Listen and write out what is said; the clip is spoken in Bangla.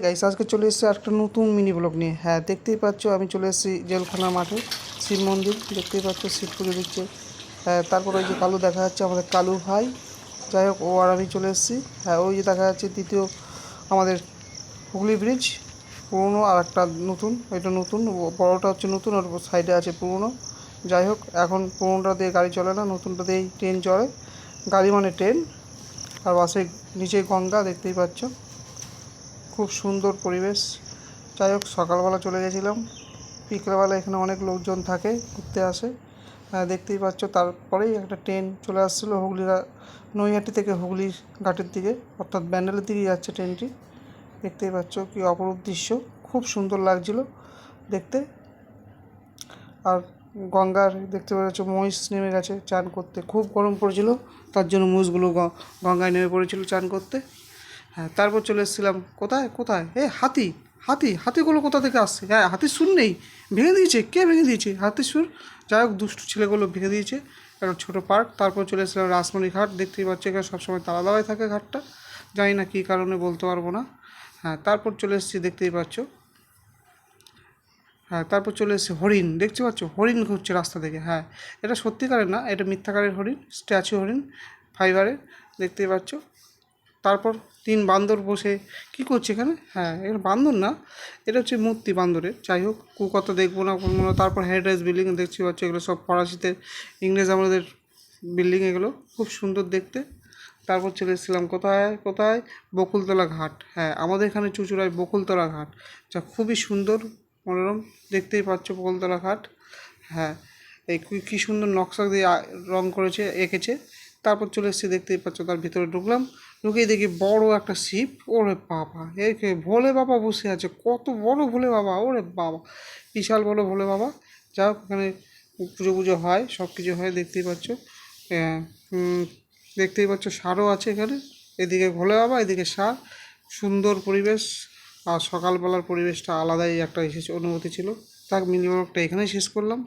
গাইস আজকে চলে এসেছি একটা নতুন মিনি ব্লগ নিয়ে। হ্যাঁ দেখতেই পাচ্ছ, আমি চলে এসেছি জেলখানা মাঠে, শিব মন্দির। দেখতেই পাচ্ছ, শিব পুজো দিচ্ছে। হ্যাঁ তারপর ওই যে কালু দেখা যাচ্ছে, আমাদের কালু ভাই। যাই হোক, ও আর আমি চলে এসেছি। হ্যাঁ ওই যে দেখা যাচ্ছে, দ্বিতীয় আমাদের হুগলি ব্রিজ পুরনো আর একটা নতুন। ওইটা নতুন বড়োটা হচ্ছে নতুন আর সাইডে আছে পুরনো। যাই হোক, এখন পুরোনোটা দিয়ে গাড়ি চলে না, নতুনটা দিয়েই ট্রেন চলে গাড়ি মানে ট্রেন আর বাসে নিচে গঙ্গা, দেখতেই পাচ্ছ। খুব সুন্দর পরিবেশ। যাই হোক, সকালবেলা চলে গেছিলাম। বিকেলবেলা এখানে অনেক লোকজন থাকে, ঘুরতে আসে। দেখতেই পাচ্ছ, তারপরেই একটা ট্রেন চলে আসছিল হুগলি নৈহাটি থেকে হুগলি ঘাটের দিকে, অর্থাৎ ব্যান্ডেলের দিকে যাচ্ছে ট্রেনটি। দেখতেই পাচ্ছ কি অপরূপ দৃশ্য, খুব সুন্দর লাগছিল দেখতে। আর গঙ্গার, দেখতে পাচ্ছ, মহিষ নেমে গেছে চান করতে। খুব গরম পড়েছিল, তার জন্য মহিষগুলো গঙ্গায় নেমে পড়েছিল চান করতে। হ্যাঁ তারপর চলে এসেছিলাম। কোথায়? কোথায়? এ, হাতি। হাতি, হাতিগুলো কোথা থেকে আসছে? হ্যাঁ হাতির সুর নেই। ভেঙে দিয়েছে। কে ভেঙে দিয়েছে? হাতির সুর? যাই হোক, দুষ্টু ছেলেগুলো ভেঙে দিয়েছে। একটা ছোটো পার্ক। তারপর চলে এসেছিলাম রাসমণি ঘাট। দেখতেই পাচ্ছি এখানে সবসময় তালা দেওয়াই থাকে ঘাটটা। জানি না কী কারণে বলতে পারব না। হ্যাঁ তারপর চলে এসেছি, দেখতেই পাচ্ছ। হ্যাঁ তারপর চলে এসেছে হরিণ। দেখতে পাচ্ছ? হরিণ ঘুরছে রাস্তা থেকে। হ্যাঁ এটা সত্যিকারের না, এটা মিথ্যাকারের হরিণ, স্ট্যাচু হরিণ, ফাইবারের। দেখতেই পাচ্ছ। তারপর তিন বান্দর বসে কি করছে এখানে? হ্যাঁ এখানে বান্দর না, এটা হচ্ছে মূর্তি বান্দরের। যাই হোক কু কথা দেখব না করব না। তারপর হেরিটেজ বিল্ডিং দেখছি পাচ্ছ এগুলো সব ফরাসিতে, ইংরেজ আমাদের বিল্ডিং এগুলো খুব সুন্দর দেখতে। তারপর চলে এসেছিলাম কোথায়? কোথায়? বকুলতলা ঘাট। হ্যাঁ আমাদের এখানে চুচুড়ায় বকুলতলা ঘাট, যা খুবই সুন্দর, মনোরম। দেখতেই পাচ্ছ বকুলতলা ঘাট। হ্যাঁ এই কি- সুন্দর নকশা দিয়ে রং করেছে, এঁকেছে। তারপর চলে এসেছি, দেখতেই পাচ্ছ তার ভিতরে ঢুকলাম। ঢুকেই দেখি বড় একটা শিপ। ওরে বাবা একে ভোলে বাবা বসে আছে। কত বড় ভোলে বাবা, ওরে বাবা। বিশাল বড় ভোলে বাবা। যা হোক, ওখানে পুজো পুজো হয়, সব কিছু হয়, দেখতেই পাচ্ছ। দেখতেই পাচ্ছ সারও আছে এখানে। এদিকে ভোলে বাবা, এদিকে সার। সুন্দর পরিবেশ। আর সকালবেলার পরিবেশটা আলাদাই একটা এসেছে, অনুভূতি ছিল। তাক মিনিমাম একটা এখানেই শেষ করলাম।